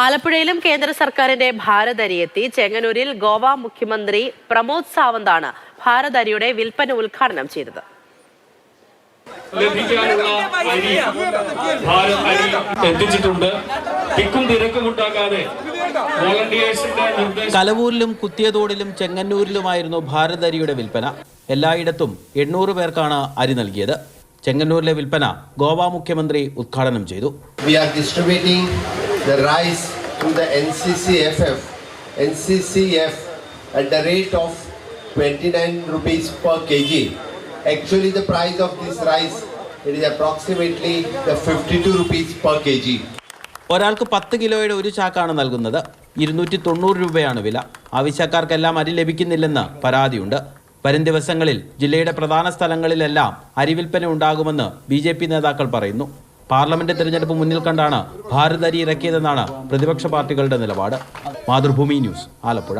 ആലപ്പുഴയിലും കേന്ദ്ര സർക്കാരിന്റെ ഭാരത് അരി ചെങ്ങന്നൂരിൽ ഗോവ മുഖ്യമന്ത്രി പ്രമോദ് സാവന്താണ് ഭാരത് അരിയുടെ വിൽപ്പന ഉദ്ഘാടനം ചെയ്തത്. എത്തിച്ചിട്ടുണ്ട്. തിക്കും തിരക്കും ഉണ്ടാക്കാതെ കലവൂരിലും കുത്തിയതോടിലും ചെങ്ങന്നൂരിലുമായിരുന്നു ഭാരത് അരിയുടെ വിൽപ്പന. എല്ലായിടത്തും എണ്ണൂറ് പേർക്കാണ് അരി നൽകിയത്. ചെങ്ങന്നൂരിലെ വിൽപ്പന ഗോവ മുഖ്യമന്ത്രി ഉദ്ഘാടനം ചെയ്തു. We are distributing the rise to the NCCFF, NCCF at the rate of 29 rupees per kg. Actually, the price of this rice it is approximately the 52 rupees per kg. ഒരാൾക്ക് പത്ത് കിലോയുടെ ഒരു ചാക്കാണ് നൽകുന്നത്. ഇരുന്നൂറ്റി തൊണ്ണൂറ് രൂപയാണ് വില. ആവശ്യക്കാർക്കെല്ലാം അരി ലഭിക്കുന്നില്ലെന്ന് പരാതിയുണ്ട്. വരും ദിവസങ്ങളിൽ ജില്ലയുടെ പ്രധാന സ്ഥലങ്ങളിലെല്ലാം അരി വിൽപ്പന ഉണ്ടാകുമെന്ന് ബി നേതാക്കൾ പറയുന്നു. പാർലമെന്റ് തെരഞ്ഞെടുപ്പ് മുന്നിൽ കണ്ടാണ് ഭാരത് അരി ഇറക്കിയതെന്നാണ് പ്രതിപക്ഷ പാർട്ടികളുടെ നിലപാട്. മാതൃഭൂമി ന്യൂസ് ആലപ്പുഴ.